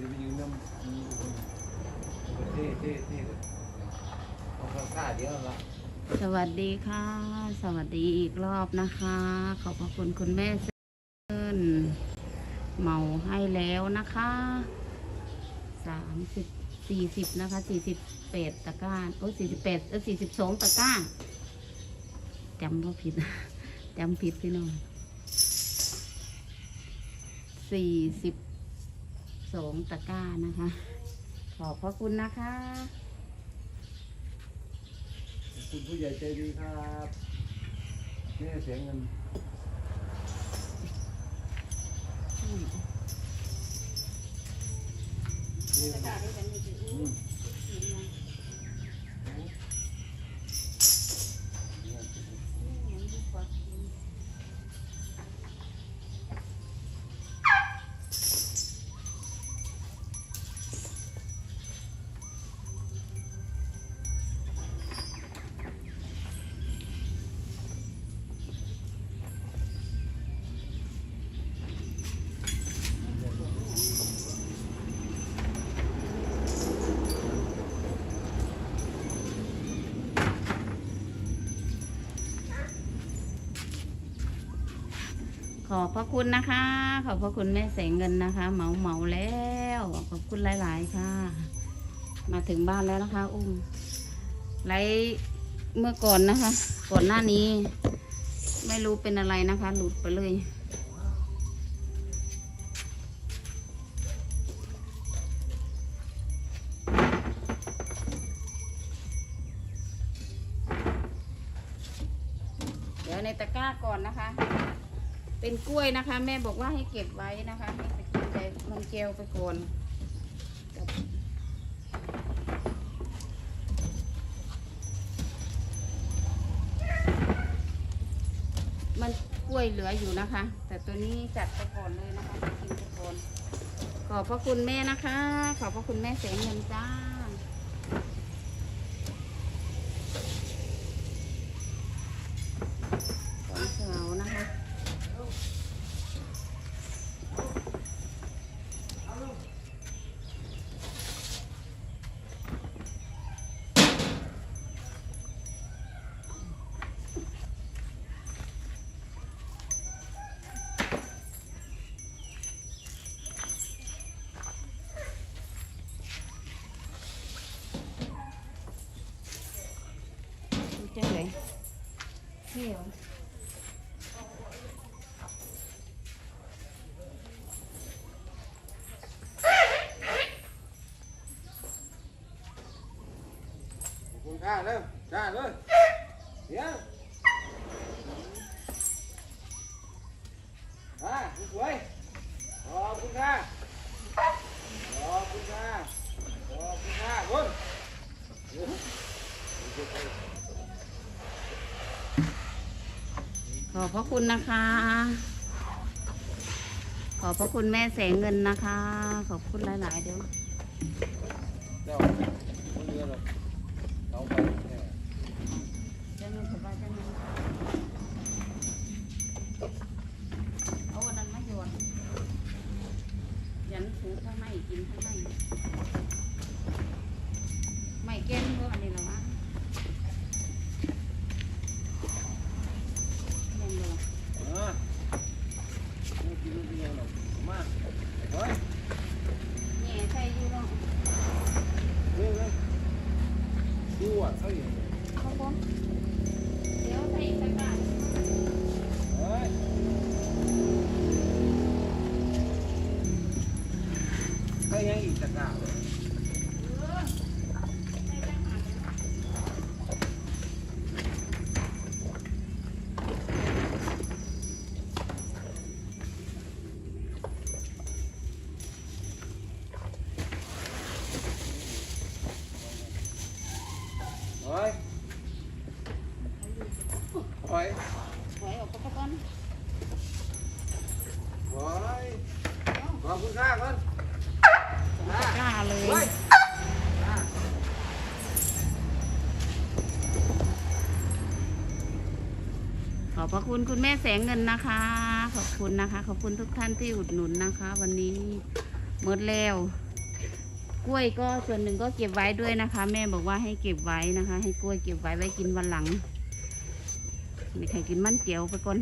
คือไปยืนน้ำมีคนเท่เท่เท่เลยเอาข้าวซาเดียวละสวัสดีค่ะ สวัสดีอีกรอบนะคะ ขอบพระคุณคุณแม่เซินเมาให้แล้วนะคะสามสิบสี่สิบนะคะสี่สิบแปดตะกร้าโอ้สี่สิบแปดเออสี่สิบสองตะกร้าจำว่าผิดจำผิดพี่น้องสี่สิบ สองตะกร้านะคะ ขอบพระคุณนะคะคุณผู้ใหญ่ใจดีครับแม่เสียเงินนี่ ขอบพระคุณนะคะ ขอบพระคุณแม่แสงเงินนะคะ เหมาเหมาแล้ว ขอบคุณหลาย ๆ ค่ะ มาถึงบ้านแล้วนะคะ อุ้มไลเมื่อก่อนนะคะ ก่อนหน้านี้ ไม่รู้เป็นอะไรนะคะ หลุดไปเลยเดี๋ยวในตะกร้าก่อนนะคะ เป็นกล้วยนะคะ แม่บอกว่าให้เก็บไว้นะคะให้ไปกินแต่มันเจลไปก่อนมันกล้วยเหลืออยู่นะคะ แต่ตัวนี้จัดไปก่อนเลยนะคะกินไปก่อนขอบพระคุณแม่นะคะ ขอบพระคุณแม่แสงเงินจ้า เที่ยวขอบคุณค่าเร็วจ้าเลยเดี๋ยวอ่าคุณสวยขอบคุณค่ะขอบคุณค่ะขอบคุณค่ะคุณ ข อบพระคุณนะคะ ขอบพระคุณแม่แสงเงินนะคะ ขอบคุณหลาย ๆ เดี๋ยวเจ้าคนเรือหรอกเราไปจะเงินสบายจะเงินเอาวันนั้นมาโยนยันถูข้างในกินข้างในไม่แก้มเพราะอันนี้เหรอ พระคุณคุณแม่แสงเงินนะคะ ขอบคุณนะคะ ขอบคุณทุกท่านที่อุดหนุนนะคะ วันนี้หมดแล้วกล้วยก็ส่วนหนึ่งก็เก็บไว้ด้วยนะคะ แม่บอกว่าให้เก็บไว้นะคะ ให้กล้วยเก็บไว้ไว้กินวันหลังไม่ใครกินมันเจียวไปก่อน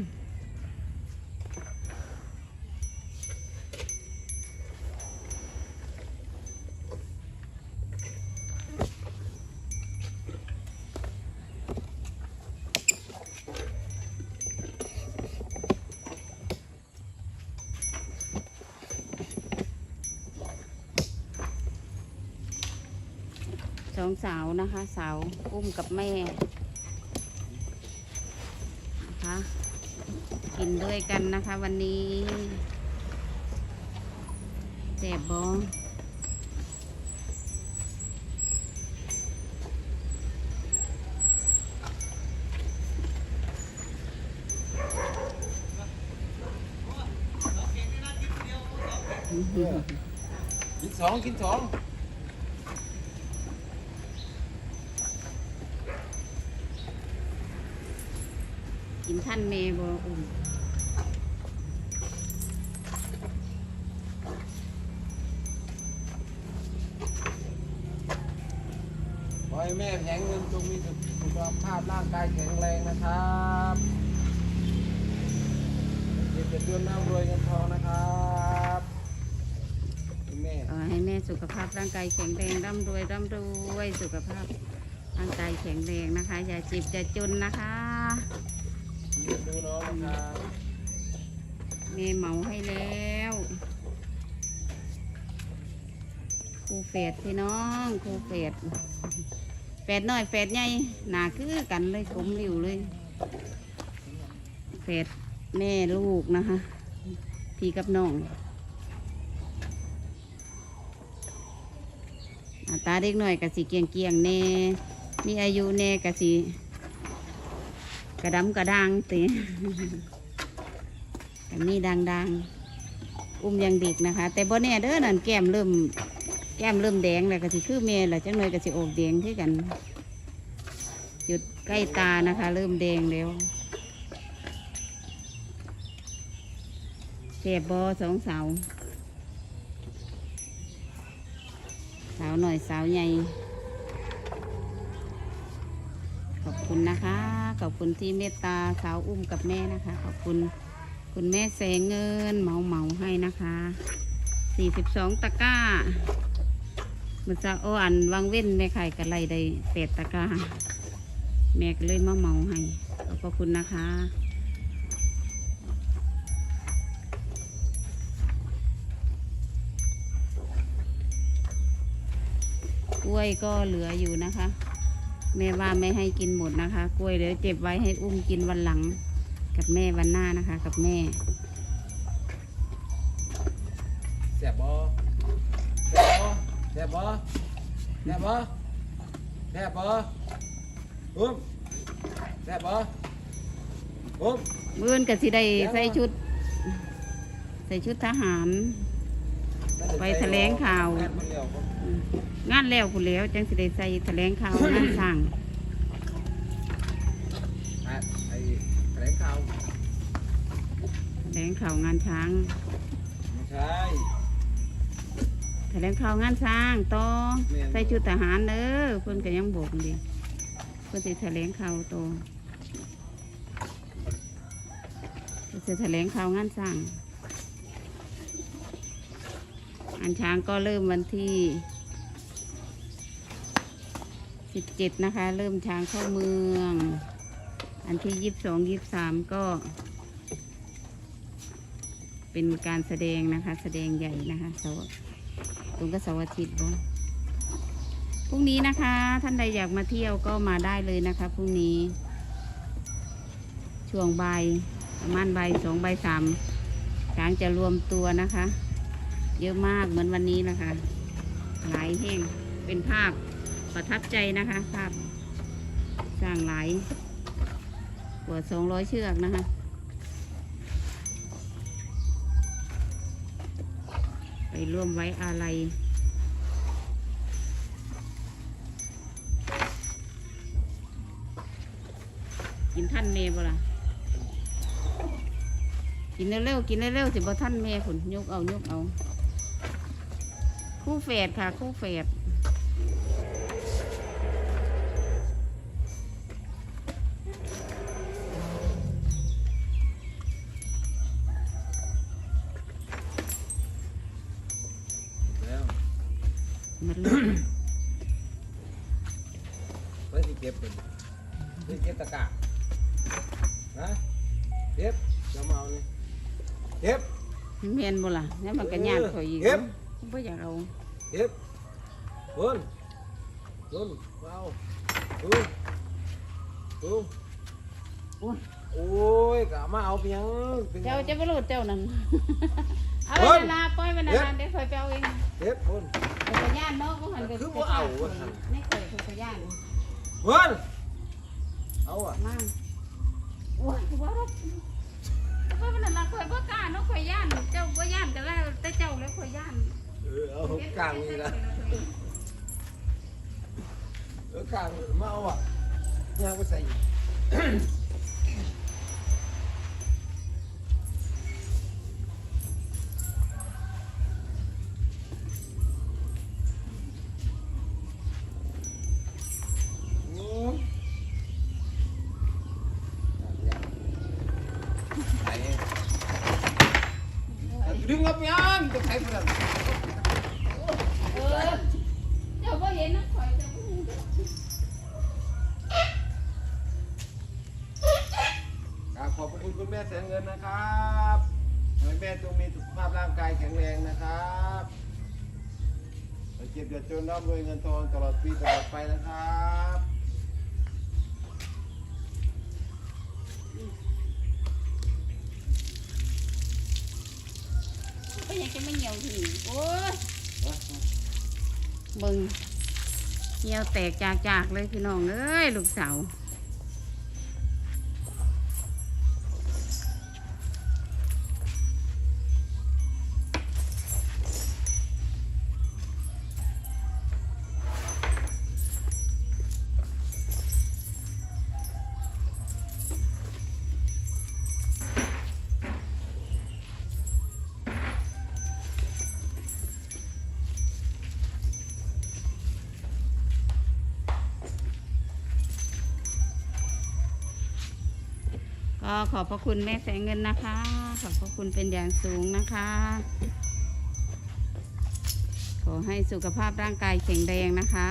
สองสาวนะคะ สาวอุ้มกับแม่นะคะกินด้วยกันนะคะ วันนี้แซ่บบองกินสองกินสอง ท่านเมบอุ้มขอให้แม่แข็งเงินจงมีสุขภาพร่างกายแข็งแรงนะครับเจ็บจะเดือนน้ำรวยเงินทองนะครับคุณแม่ขอให้แม่สุขภาพร่างกายแข็งแรงร่ำรวยร่ำรวยสุขภาพร่างกายแข็งแรงนะคะ อย่าเจ็บอย่าจนนะคะ ดูน้องนะครับแม่เหมาให้แล้วครูเฟดพี่น้องครูเฟดแฟดน้อยแฟดใหญ่หนาคือกันเลยกลมริ้วเลยเฟดแม่ลูกนะคะพี่กับน้องตาเด็กหน่อยกะสิเกียงเกียงแน่มีอายุแน่กะสิ กระดำกระดังติกันนี่ดังๆอุ้มยังเด็กนะคะ แต่บ่แน่เด้อนั่นแก้มเริ่ม แก้มเริ่มแดงแล้วก็สิคือเมย์ละจังเลยก็สิออกแดงคือกันจุดใกล้ตานะคะ เริ่มแดงแล้วเจ็บบอสองเสาวสาวหน่อยสาวใหญ่ ขอบ คุณนะคะ ขอบคุณที่เมตตาสาวอุ้มกับแม่นะคะ ขอบคุณคุณแม่แสงเงินเหมาเหมาให้นะคะสี่สิบสองตะกร้ามันจะโออันวางเว้นแม่ไข่กระไรได้แปดตะกร้าแม่ก็เลยมาเหมาให้ ขอบพระคุณนะคะกล้วยก็เหลืออยู่นะคะ แม่ว่าไม่ให้กินหมดนะคะ กล้วยเดี๋ยวเจ็บไว้ให้อุ้มกินวันหลัง กับแม่วันหน้านะคะ กับแม่แสบบ่แสบบ่แสบบ่แสบบ่อุ้มแสบบ่อุ้มเมื่อนกับสิได้ใส่ชุด ใส่ชุดทหาร ไปแถลงข่าว งานแล้วคุณแล้วจังสิได้ใส่แถลงข่าวงานสั่งอะแถลงข่าวแถลงข่าวงานช้างไม่ใช่แถลงข่าวงานช้างต่อใส่ชุดทหารเด้อเพิ่นก็ยังบอกดิเพิ่นสิแถลงข่าวต่อเพิ่นสิแถลงข่าวงานสร้าง งานช้างก็เริ่มวันที่สิบเจ็ดนะคะ เริ่มช้างเข้าเมือง อันที่ยี่สิบสองยี่สิบสามก็ เป็นการแสดงนะคะ แสดงใหญ่นะคะเสาร์ตรงกับเสาร์อาทิตย์บ่พรุ่งนี้นะคะ ท่านใดอยากมาเที่ยวก็มาได้เลยนะคะพรุ่งนี้ ช่วงบ่ายประมาณบ่ายสองบ่ายสามช้างจะรวมตัวนะคะ เยอะมากเหมือนวันนี้นะคะ หลายแห่งเป็นภาพประทับใจนะคะภาพสร้างหลายกว่าสองร้อยเชือกนะคะไปร่วมไว้อาลัยกินท่านเมย์บ่ล่ะกินเร็วๆกินเร็วๆสิบ่ท่านเมย์ผุนยกเอายกเอา คู่เฟดค่ะคู่เฟดแล้วมันเลยไว้ที่เก็บเป็นที่เก็บตะกร้านะเก็บจะมาเอานี่เก็บเมียนบ่ล่ะแล้วมันก็ยากข่อยอีกเก็บ บ่อยากเอาเก็บเบิ้ลเบิ้ลมาเอาดูดูโอ้ยโอ้ยกะมาเอาเพียงเป็นหยัเจ้างจะบ่รู้เจ้านั่นเอาเฮ้ไว้ยนานๆปล่อยไว้เฮ็ดนานๆเดี๋ยวข่อยไปเอาเองเก็บเบิ้ลข่อยก็ย่านเนาะบ่หันก็คือบ่เอาว่ะไม่ข่อยข่อยก็ย่านเบิ้ลเอาอะมาโอ้ยบ่รับเพราะมันนั่นล่ะข่อยบ่กล้าเนาะข่อยย่าน เจ้าบ่ย่านก็แล้วแต่เจ้าแล้วข่อยย่าน เออเอากลางนี่นะเออกลางมาเอาอะย่างไปใส่ แม่แสนเงินนะครับขอให้แม่จงมีสุขภาพร่างกายแข็งแรงนะครับอย่าเจ็บอย่าจนร่ำรวยเงินทองตลอดปีตลอดไปนะครับก็ยังจะไม่เหี่ยวทีนี่โอ้ยเบิ่งเหี่ยวแตกจากๆเลยพี่น้องเอ้ยลูกสาว ก็ขอบพระคุณแม่แสงเงินนะคะ ขอบพระคุณเป็นอย่างสูงนะคะ ขอให้สุขภาพร่างกายแข็งแรงนะคะ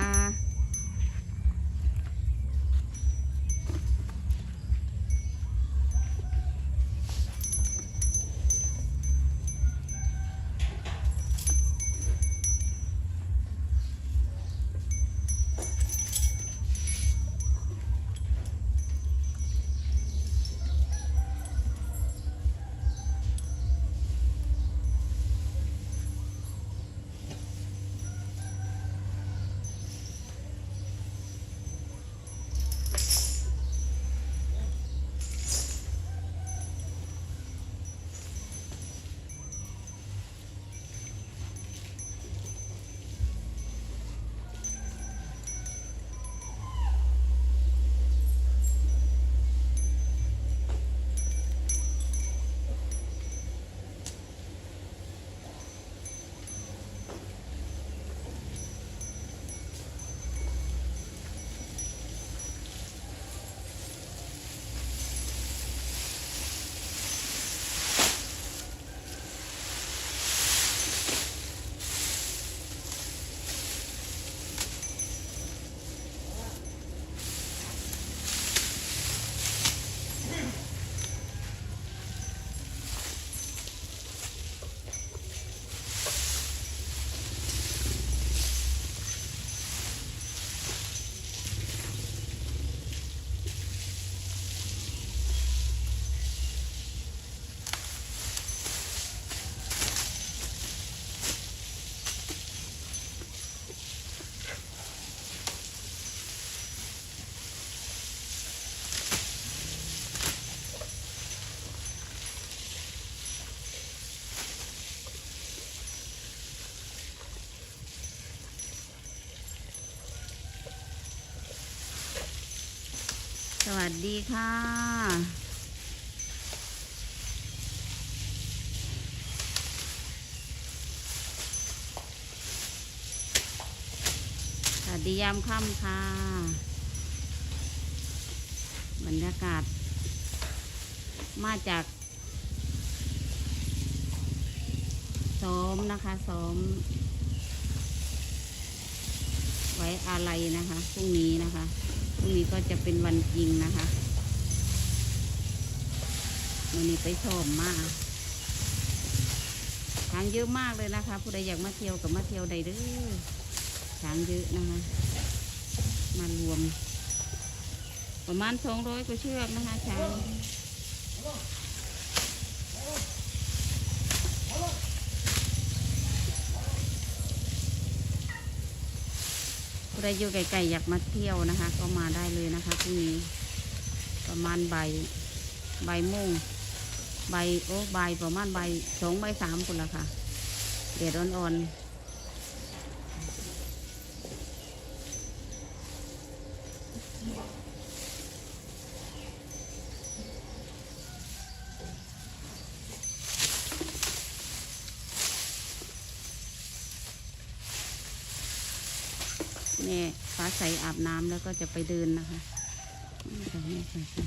วัสดีค่ะสวัสดียามค่ำค่ะ บรรยากาศ มาจาก ซ้อมนะคะ ซ้อม ไว้อาลัยนะคะพรุ่งนี้นะคะ พรุ่งนี้ก็จะเป็นวันจริงนะคะวันนี้ไปชมมากช้างเยอะมากเลยนะคะ ผู้ใดอยากมาเที่ยวกับมาเที่ยวใดเด้อช้างเยอะนะคะมารวม ประมาณสองร้อยกว่าเชือกนะคะช้าง ผู้ใดอยู่ไกลๆอยากมาเที่ยวนะคะ ก็มาได้เลยนะคะพรุ่งนี้ประมาณใบใบ่ายโมงบ่ายโอ้ใบประมาณใบสองใบสามคนละค่ะเด็ดอ่อนๆ แม่ฟ้าใสอาบน้ำแล้วก็จะไปเดินนะคะแม่ฟ้าใส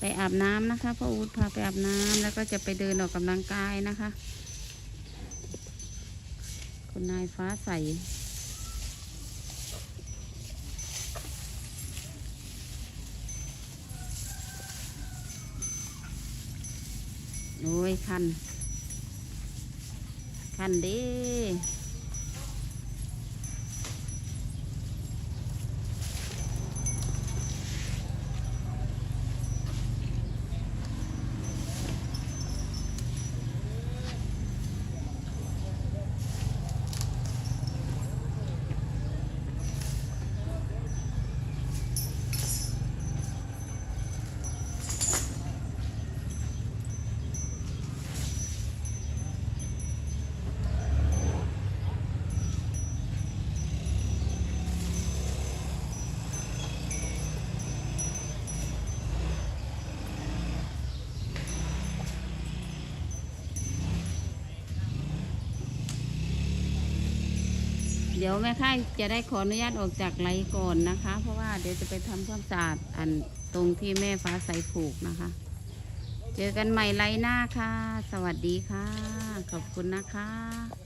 ไปอาบน้ำนะคะพ่ออูดพาไปอาบน้ำแล้วก็จะไปเดินออกกำลังกายนะคะ คุณนายฟ้าใสโอ้ยคันคันดี ดี๋ยวแม่ค่ายจะได้ขออนุญาตออกจากไลก่อนนะคะ เพราะว่าเดี๋ยวจะไปทำความสะอาดอันตรงที่แม่ฟ้าใสผูกนะคะ เจอกันใหม่ไลหน้าค่ะ สวัสดีค่ะ ขอบคุณนะคะ